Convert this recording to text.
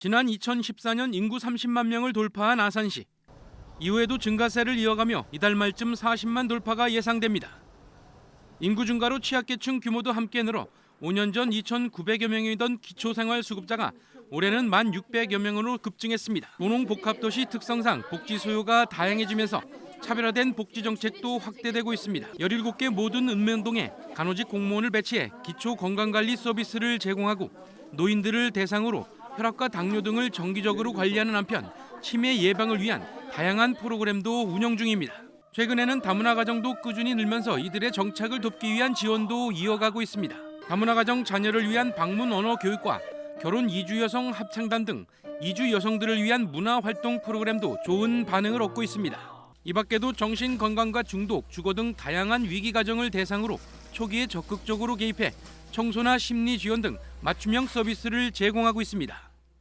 지난 2014년 인구 30만 명을 돌파한 아산시. 이후에도 증가세를 이어가며 이달 말쯤 40만 돌파가 예상됩니다. 인구 증가로 취약계층 규모도 함께 늘어 5년 전 2,900여 명이던 기초생활수급자가 올해는 1,600여 명으로 급증했습니다. 노농복합도시 특성상 복지 수요가 다양해지면서 차별화된 복지 정책도 확대되고 있습니다. 17개 모든 읍면동에 간호직 공무원을 배치해 기초 건강관리 서비스를 제공하고 노인들을 대상으로 혈압과 당뇨 등을 정기적으로 관리하는 한편 치매 예방을 위한 다양한 프로그램도 운영 중입니다. 최근에는 다문화 가정도 꾸준히 늘면서 이들의 정착을 돕기 위한 지원도 이어가고 있습니다. 다문화 가정 자녀를 위한 방문 언어 교육과 결혼 이주 여성 합창단 등 이주 여성들을 위한 문화 활동 프로그램도 좋은 반응을 얻고 있습니다. 이 밖에도 정신 건강과 중독, 주거 등 다양한 위기 가정을 대상으로 초기에 적극적으로 개입해 청소나 심리 지원 등 맞춤형 서비스를 제공하고 있습니다.